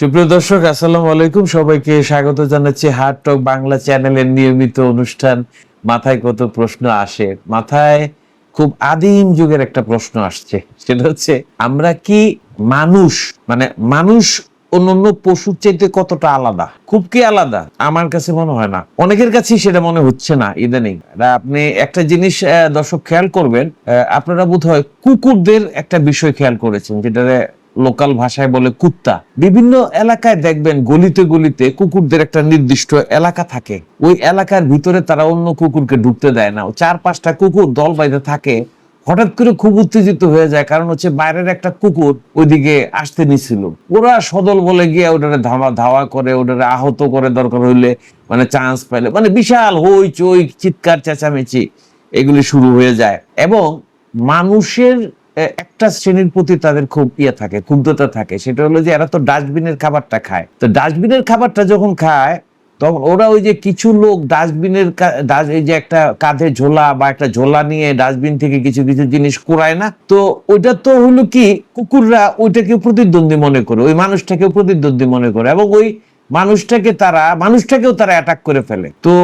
সুপ্রিয় দর্শক, আসসালামু আলাইকুম। সবাইকে স্বাগত জানাচ্ছি হার্ট টক বাংলা চ্যানেলের নিয়মিত অনুষ্ঠান। মাথায় কত প্রশ্ন আসে? মাথায় খুব আদিম যুগের একটা প্রশ্ন আসছে। সেটা হচ্ছে, আমরা কি মানুষ? মানে মানুষ অন্যান্য পশুর চাইতে কতটা আলাদা? খুব কি আলাদা? আমার কাছে মনে হয় না। অনেকের কাছেই সেটা মনে হচ্ছে না, ইদানিং। আপনি একটা জিনিস দর্শক খেয়াল করবেন আপনারা বোধ হয় কুকুরদের একটা বিষয় খেয়াল করেছেন যেটা লোকাল ভাষায় বলে কুত্তা। বিভিন্ন এলাকায় দেখবেন গলিতে গলিতে কুকুরদের একটা নির্দিষ্ট এলাকা থাকে। ওই এলাকার ভিতরে তারা অন্য কুকুরকে ঢুকতে দেয় না। চার পাঁচটা কুকুর দল বাইতে থাকে। হঠাৎ করে খুব উত্তেজিত হয়ে যায়। কারণ হচ্ছে বাইরের একটা কুকুর ওইদিকে আসতে নিছিল। ওরা সদল বলে গিয়ে ওটারে ধাওয়া ধাওয়া করে, ওটারে আহত করে দরকার হইলে মানে চান্স পাইলে। মানে বিশাল হই চই, চিৎকার, চেঁচামেচি এগুলি শুরু হয়ে যায়। এবং মানুষের একটা শ্রেণির প্রতি তাদের খুব ইয়ে থাকে, ক্ষুব্ধতা থাকে। সেটা হলো যে এরা তো ডাস্টবিনের খাবারটা খায়। তো ডাস্টবিনের খাবারটা যখন খায়, তখন ওরা ওই যে কিছু লোক ডাস্টবিনের এই যে একটা কাঁধে ঝোলা বা একটা ঝোলা নিয়ে ডাস্টবিন থেকে কিছু কিছু জিনিস কুড়ায় না? তো ওইটা তো হলো কি, কুকুররা ওইটাকে প্রতিদ্বন্দ্বী মনে করে, ওই মানুষটাকে প্রতিদ্বন্দ্বী মনে করে এবং ওই মানুষটাকে তারা, মানুষটাকেও তারা অ্যাটাক করে ফেলে। তো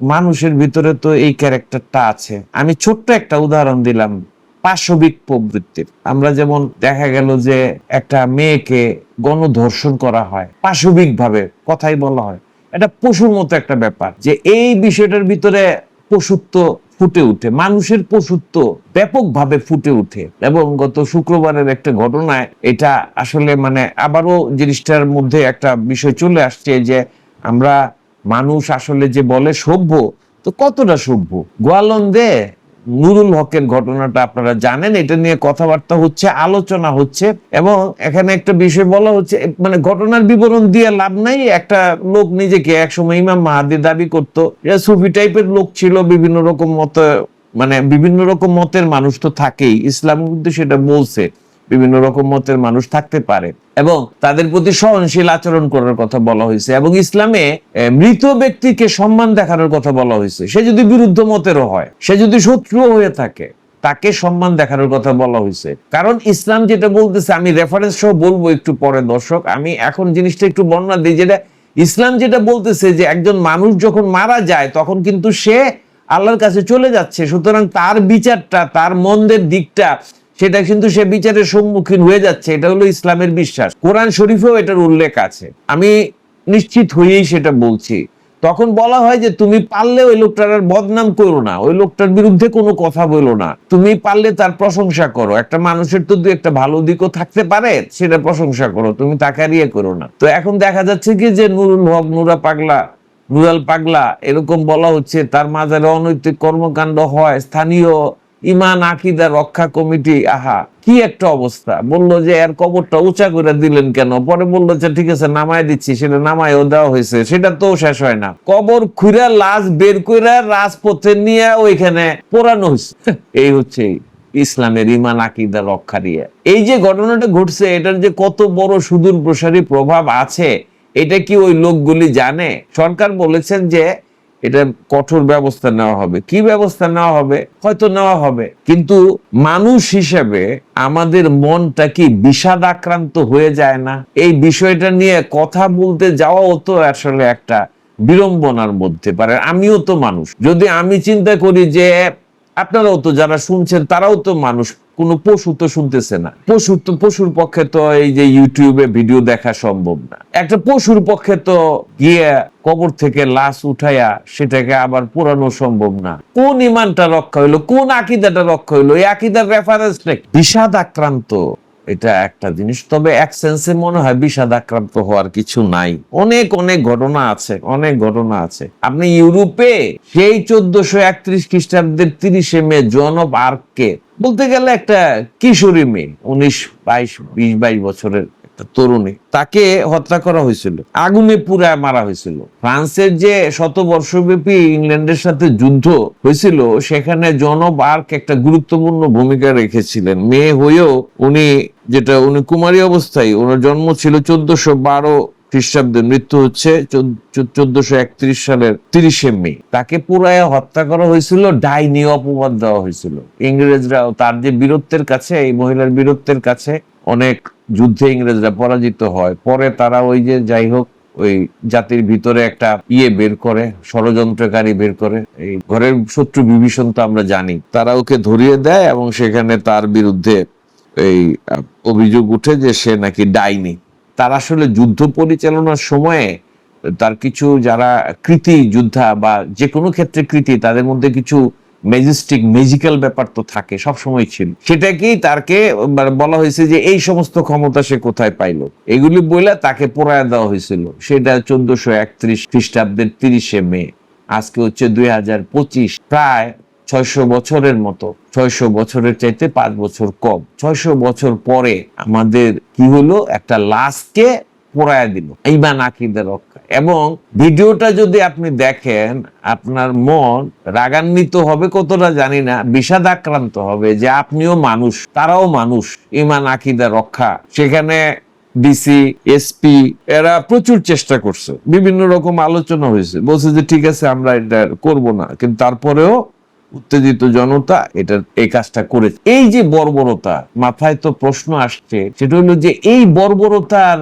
মানুষের ভিতরে তো এই ক্যারেক্টারটা আছে। আমি ছোট্ট একটা উদাহরণ দিলাম। পাশবিক প্রবৃত্তির। আমরা যেমন দেখা গেল যে একটা মেয়েকে গণধর্ষণ করা হয় পাশবিক ভাবে কথাই বলা হয়। এটা পশুর মতো একটা ব্যাপার যে এই বিষয়টার ভিতরে পশুত্ব ফুটে উঠে, মানুষের পশুত্ব ব্যাপকভাবে ফুটে উঠে। এবং গত শুক্রবারের একটা ঘটনায় এটা আসলে মানে আবারও জিনিসটার মধ্যে একটা বিষয় চলে আসছে যে আমরা মানুষ আসলে যে বলে সভ্য, তো কতটা সভ্য? গোয়ালন্দে নুরুল হকের ঘটনাটা আপনারা জানেন, এটা নিয়ে কথাবার্তা হচ্ছে, আলোচনা হচ্ছে, এবং এখানে একটা বিষয় বলা হচ্ছে মানে ঘটনার বিবরণ দিয়ে লাভ নাই, একটা লোক নিজেকে একসময় ইমাম মাহাদি দাবি করতো সুফি টাইপের লোক ছিল, বিভিন্ন রকম মত মানে বিভিন্ন রকম মতের মানুষ তো থাকেই ইসলাম কিন্তু সেটা বলছে। বিভিন্ন রকম মতের মানুষ থাকতে পারে এবং তাদের প্রতি সহনশীল আচরণ করার কথা বলা হয়েছে এবং ইসলামে মৃত ব্যক্তিকে সম্মান দেখানোর কথা বলা হয়েছে। সে যদি বিরুদ্ধ মতেরও হয়, সে যদি শত্রু হয়ে থাকে, তাকে সম্মান দেখানোর কথা বলা হয়েছে। কারণ ইসলাম যেটা বলতেছে, আমি রেফারেন্স সহ বলব একটু পরে, দর্শক, আমি এখন জিনিসটা একটু বর্ণনা দিই, যেটা ইসলাম যেটা বলতেছে যে একজন মানুষ যখন মারা যায়, তখন কিন্তু সে আল্লাহর কাছে চলে যাচ্ছে, সুতরাং তার বিচারটা, তার মন্দের দিকটা সেটা কিন্তু সে বিচারের সম্মুখীন হয়ে যাচ্ছে, এটা হলো ইসলামের বিশ্বাস। কোরআন শরীফেও এটার উল্লেখ আছে। আমি নিশ্চিত হয়েই সেটা বলছি। তখন বলা হয় যে তুমি পারলে ওই লোকটার আর বদনাম করো না, ওই লোকটার বিরুদ্ধে কোনো কথা বলো না। তুমি পারলে তার প্রশংসা করো। একটা মানুষের তো দু একটা ভালো দিকও থাকতে পারে, সেটা প্রশংসা করো, তুমি তাকে ইয়ে করো না। তো এখন দেখা যাচ্ছে কি যে নুরুল হক, নুরা পাগলা, নুরাল পাগলা, এরকম বলা হচ্ছে, তার মাঝারে অনৈতিক কর্মকাণ্ড হয়, স্থানীয় ইমান, আকিদা, রক্ষা কমিটি, আহা, কি একটা অবস্থা। বলল যে, এর কবরটা উঁচা করে দিলেন কেন? পরে বলল যে, ঠিক আছে, নামায় দিচ্ছি, সেটা নামায়ও দেওয়া হয়েছে, সেটা তো শেষ হয় না। কবর খুঁড়া লাশ বের করে রাজপথে নিয়ে ওইখানে পোড়ানো হয়েছে এই হচ্ছে ইসলামের ইমান, আকিদা, রক্ষা দিয়ে এই যে ঘটনাটা ঘটছে, এটার যে কত বড় সুদূর প্রসারী প্রভাব আছে, এটা কি ওই লোকগুলি জানে? সরকার বলেছেন যে এটা কঠোর ব্যবস্থা নেওয়া হবে। কি ব্যবস্থা নেওয়া হবে? হয়তো নেওয়া হবে। কিন্তু মানুষ হিসেবে আমাদের মনটা কি বিষাদ আক্রান্ত হয়ে যায় না? এই বিষয়টা নিয়ে কথা বলতে যাওয়াও তো আসলে একটা বিড়ম্বনার মধ্যে পারে আমিও তো মানুষ। যদি আমি চিন্তা করি যে আপনারাও তো যারা শুনছেন, তারাও তো মানুষ। কোনো পশু তো শুনতেছে না। পশু তো, পশুর পক্ষে তো এই যে ইউটিউবে ভিডিও দেখা সম্ভব না। একটা পশুর পক্ষে তো গিয়ে কবর থেকে লাশ উঠাইয়া সেটাকে আবার পোড়ানো সম্ভব না। কোন ইমানটা রক্ষা হইল, কোন আকিদাটা রক্ষা হইল, এই আকিদার রেফারেন্স বিষাদ আক্রান্ত এটা একটা জিনিস। তবে এক সেন্সে মনে হয় বিষাদ আক্রান্ত হওয়ার কিছু নাই। অনেক অনেক ঘটনা আছে, অনেক ঘটনা আছে। আপনি ইউরোপে সেই চোদ্দশো একত্রিশ খ্রিস্টাব্দের তিরিশে মে, জন অফ আর্ককে বলতে গেলে একটা কিশোরী মেয়ে, উনিশ, বাইশ, বিশ, বাইশ বছরের একটা তরুণী। তাকে হত্যা করা হয়েছিল, আগুনে পুরায় মারা হয়েছিল। ফ্রান্সের যে শত বর্ষব্যাপী ইংল্যান্ডের সাথে যুদ্ধ হয়েছিল, সেখানে জন অফ আর্ক একটা গুরুত্বপূর্ণ ভূমিকা রেখেছিলেন। মেয়ে হয়েও উনি, যেটা উনি কুমারী অবস্থায়, ওনার জন্ম ছিল চোদ্দশো বারো খ্রিস্টাব্দে মৃত্যু হচ্ছে চোদ্দশো একত্রিশ সালের তিরিশে মে। তাকে পুরায় হত্যা করা হয়েছিল ডাইনি অপবাদ দেওয়া হয়েছিল। ইংরেজরাও তার যে বীরত্বের কাছে, এই মহিলার বীরত্বের কাছে অনেক যুদ্ধে ইংরেজরা পরাজিত হয়। পরে তারা ওই যে যাই হোক, ওই জাতির ভিতরে একটা ইয়ে বের করে, ষড়যন্ত্রকারী বের করে। এই ঘরের শত্রু বিভীষণ তো আমরা জানি। তারা ওকে ধরিয়ে দেয় এবং সেখানে তার বিরুদ্ধে এই অভিযোগ উঠে যে সে নাকি ডাইনি। তার আসলে যুদ্ধ পরিচালনার সময়ে তার কিছু যারা কৃতি যোদ্ধা বা যে কোনো ক্ষেত্রে কৃতি, তাদের মধ্যে কিছু ম্যাজিস্টিক ম্যাজিক্যাল ব্যাপার তো থাকে সব সময় ছিল। সেটাকেই তারকে মানে বলা হয়েছে যে এই সমস্ত ক্ষমতা সে কোথায় পাইলো? এগুলি বলে তাকে পোড়ায় দেওয়া হয়েছিল। সেটা চোদ্দশো একত্রিশ খ্রিস্টাব্দের তিরিশে মে, আজকে হচ্ছে দুই হাজার পঁচিশ। প্রায় ছয়শো বছরের মতো, ছয়শো বছরের চাইতে পাঁচ বছর কম। ছয়শো বছর পরে আমাদের কি হলো? একটা লাশকে পোড়ায় দিল, ইমান আকিদের রক্ষা এবং ভিডিওটা যদি আপনি দেখেন, আপনার মন রাগান্বিত হবে কতটা জানি না বিষাদ আক্রান্ত হবে যে আপনিও মানুষ, তারাও মানুষ, ইমান আকিদা রক্ষা। সেখানে ডিসি এসপি এরা প্রচুর চেষ্টা করছে। বিভিন্ন রকম আলোচনা হয়েছে। বলছে যে, ঠিক আছে, আমরা এটা করব না। কিন্তু তারপরেও উত্তেজিত জনতা এটা এই কাজটা করেছে। এই যে বর্বরতা, মাথায় তো প্রশ্ন আসছে, সেটা হলো যে এই বর্বরতার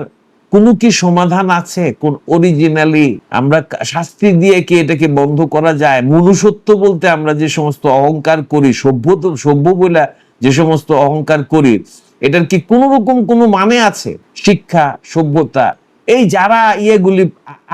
কোনো কি সমাধান আছে? কোন অরিজিনালি আমরা শাস্তি দিয়ে কি এটাকে বন্ধ করা যায়? মনুষ্যত্ব বলতে আমরা যে সমস্ত অহংকার করি, সভ্য সভ্য বলে যে সমস্ত অহংকার করি, এটার কি কোন রকম কোনো মানে আছে? শিক্ষা, সভ্যতা, এই যারা ইয়েগুলি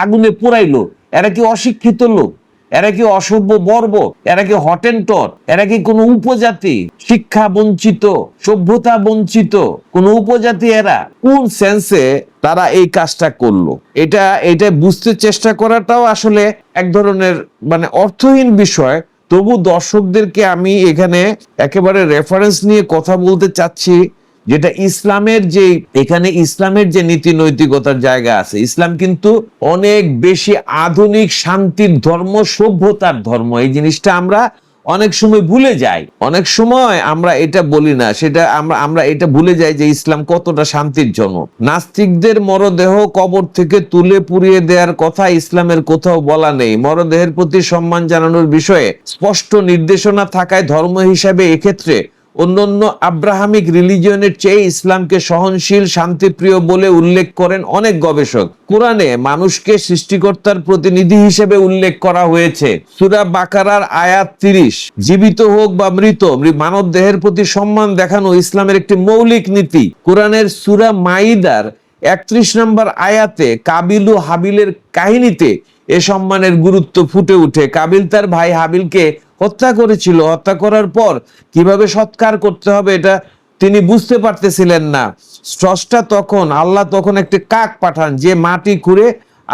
আগুনে পোড়াইলো, এরা কি অশিক্ষিত লোক? এরা কি অসভ্য বর্ব এরা কি হটেন্টর? এরা কি কোনো উপজাতি? শিক্ষা বঞ্চিত, সভ্যতা বঞ্চিত, কোন উপজাতি এরা? কোন সেন্সে তারা এই কাজটা করল? এটা এটা বুঝতে চেষ্টা করাটাও আসলে এক ধরনের মানে অর্থহীন বিষয়। তবু দর্শকদেরকে আমি এখানে একেবারে রেফারেন্স নিয়ে কথা বলতে চাচ্ছি। যেটা ইসলামের যে, এখানে ইসলামের যে নীতি নৈতিকতার জায়গা আছে, ইসলাম কিন্তু অনেক বেশি আধুনিক শান্তির ধর্ম, সভ্যতার ধর্ম। এই জিনিসটা আমরা অনেক সময় ভুলে যাই। অনেক সময় আমরা এটা বলি না, সেটা আমরা আমরা এটা ভুলে যাই যে ইসলাম কতটা শান্তির জন্য নাস্তিকদের মরদেহ কবর থেকে তুলে পুড়িয়ে দেওয়ার কথা ইসলামের কোথাও বলা নেই। মরদেহের প্রতি সম্মান জানানোর বিষয়ে স্পষ্ট নির্দেশনা থাকায় ধর্ম হিসাবে এক্ষেত্রে অন্যান্য আব্রাহামিক রিলিজিয়নের চেয়ে ইসলামকে সহনশীল, শান্তিপ্রিয় বলে উল্লেখ করেন অনেক গবেষক। কোরআনে মানুষকে সৃষ্টিকর্তার প্রতিনিধি হিসেবে উল্লেখ করা হয়েছে। সুরা বাকারার আয়াত তিরিশ, জীবিত হোক বা মৃত মানব দেহের প্রতি সম্মান দেখানো ইসলামের একটি মৌলিক নীতি। কোরআনের সুরা মাইদার একত্রিশ নম্বর আয়াতে কাবিল হাবিলের কাহিনীতে এ সম্মানের গুরুত্ব ফুটে উঠে। কাবিল তার ভাই হাবিলকে হত্যা করেছিল। হত্যা করার পর কীভাবে সৎকার করতে হবে এটা তিনি বুঝতে পারতেছিলেন না। স্রষ্টা তখন, আল্লাহ তখন একটি কাক পাঠান, যে মাটি খুঁড়ে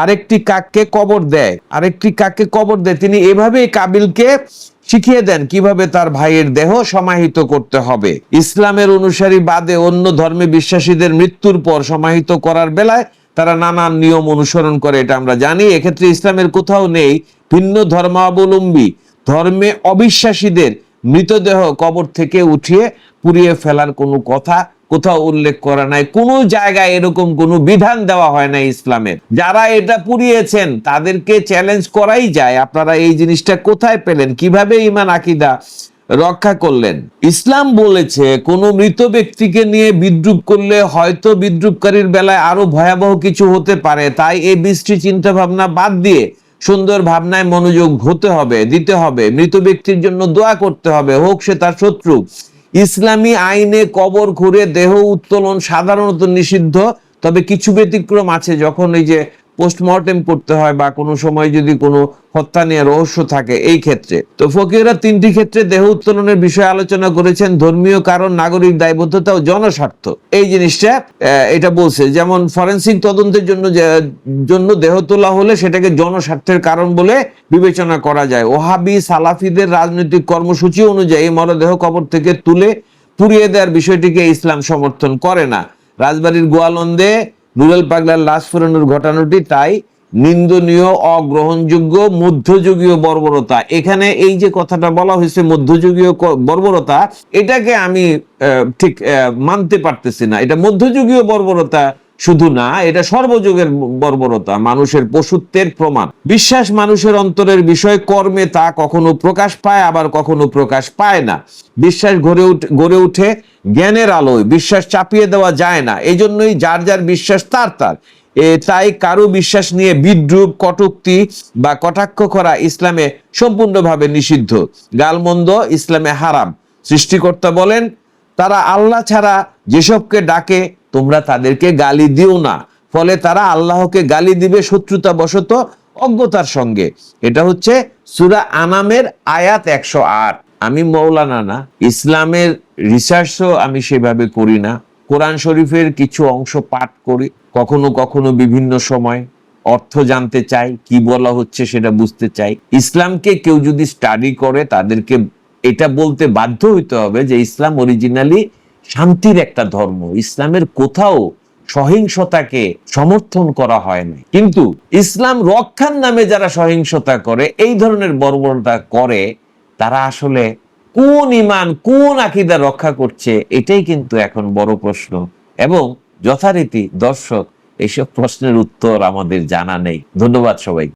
আরেকটি কাককে কবর দেয়। আরেকটি কাককে কবর দেয়। তিনি এভাবেই কাবিলকে শিখিয়ে দেন কীভাবে তার ভাইয়ের দেহ সমাহিত করতে হবে। ইসলামের অনুসারী বাদে অন্য ধর্মে বিশ্বাসীদের মৃত্যুর পর সমাহিত করার বেলায় তারা নানান নিয়ম অনুসরণ করে, এটা আমরা জানি। এক্ষেত্রে ইসলামের কোথাও নেই ভিন্ন ধর্মাবলম্বী, ধর্মে অবিশ্বাসীদের মৃতদেহ কবর থেকে উঠিয়ে পুড়িয়ে ফেলার কোনো কথা কোথাও উল্লেখ করা নাই। কোনো জায়গায় এরকম কোনো বিধান দেওয়া হয় না ইসলামের। যারা এটা পুড়িয়েছেন, তাদেরকে চ্যালেঞ্জ করাই যায়। আপনারা এই জিনিসটা কোথায় পেলেন? কীভাবে ইমান, আকিদা রক্ষা করলেন। ইসলাম বলেছে, কোন মৃত ব্যক্তিকে নিয়ে বিদ্রুপ করলে হয়তো বিদ্রুপকারীর বেলায় আরও ভয়াবহ কিছু হতে পারে। তাই এই বৃষ্টি চিন্তা ভাবনা বাদ দিয়ে সুন্দর ভাবনায় মনোযোগ হতে হবে, দিতে হবে। মৃত ব্যক্তির জন্য দোয়া করতে হবে, হোক সে তার শত্রু। ইসলামী আইনে কবর খুঁড়ে দেহ উত্তোলন সাধারণত নিষিদ্ধ, তবে কিছু ব্যতিক্রম আছে, যখন এই যে পোস্টমর্টেম করতে হয় বা কোনো সময় যদি কোনো হত্যা নিয়ে রহস্য থাকে এই ক্ষেত্রে। তো ফকিরা তিনটি ক্ষেত্রে দেহ উত্তোলনের বিষয়ে আলোচনা করেছেন, ধর্মীয় কারণ, নাগরিক দায়বদ্ধতা ও জনস্বার্থ। এই জিনিসটা এটা বলছে, যেমন ফরেন্সিক তদন্তের জন্য জন্য দেহ তোলা হলে সেটাকে জনস্বার্থের কারণ বলে বিবেচনা করা যায়। ওহাবি, সালাফিদের রাজনৈতিক কর্মসূচি অনুযায়ী মরদেহ কবর থেকে তুলে পুড়িয়ে দেওয়ার বিষয়টিকে ইসলাম সমর্থন করে না। রাজবাড়ির গোয়ালন্দে রুবেল পাগলার লাশ ফেরানোর ঘটনাটি তাই নিন্দনীয়, অগ্রহণযোগ্য, মধ্যযুগীয় বর্বরতা। এখানে এই যে কথাটা বলা হয়েছে, মধ্যযুগীয় বর্বরতা, এটাকে আমি ঠিক মানতে পারতেছি না। এটা মধ্যযুগীয় বর্বরতা শুধু না, এটা সর্বযুগের বর্বরতা, মানুষের পশুত্বের প্রমাণ। বিশ্বাস মানুষের অন্তরের বিষয়, কর্মে তা কখনো প্রকাশ পায়, আবার কখনো প্রকাশ পায় না। বিশ্বাস গড়ে উঠে গড়ে উঠে জ্ঞানের আলোয়, বিশ্বাস চাপিয়ে দেওয়া যায় না। এই জন্যই যার যার বিশ্বাস তার তার। এ তাই কারও বিশ্বাস নিয়ে বিদ্রুপ, কটুক্তি বা কটাক্ষ করা ইসলামে সম্পূর্ণভাবে নিষিদ্ধ। গালমন্দ, ইসলামে হারাম। সৃষ্টিকর্তা বলেন, তারা আল্লাহ ছাড়া যেসবকে ডাকে তোমরা তাদেরকে গালি দিও না। ফলে তারা আল্লাহকে গালি দিবে শত্রুতা বশত অজ্ঞতার সঙ্গে। এটা হচ্ছে সুরা আনামের আয়াত একশো আট। আমি মৌলানা না, ইসলামের রিসার্চও আমি সেভাবে করি না। কোরআন শরীফের কিছু অংশ পাঠ করি, কখনো কখনো বিভিন্ন সময়। অর্থ জানতে চাই, কি বলা হচ্ছে সেটা বুঝতে চাই। ইসলামকে কেউ যদি স্টাডি করে, তাদেরকে এটা বলতে বাধ্য হইতে হবে যে ইসলাম অরিজিনালি শান্তির একটা ধর্ম। ইসলামের কোথাও সহিংসতাকে সমর্থন করা হয় না কিন্তু ইসলাম রক্ষার নামে যারা সহিংসতা করে, এই ধরনের বর্বরতা করে, তারা আসলে কোন ইমান, কোন আকিদা রক্ষা করছে, এটাই কিন্তু এখন বড় প্রশ্ন। এবং যথারীতি দর্শক এইসব প্রশ্নের উত্তর আমাদের জানা নেই। ধন্যবাদ সবাই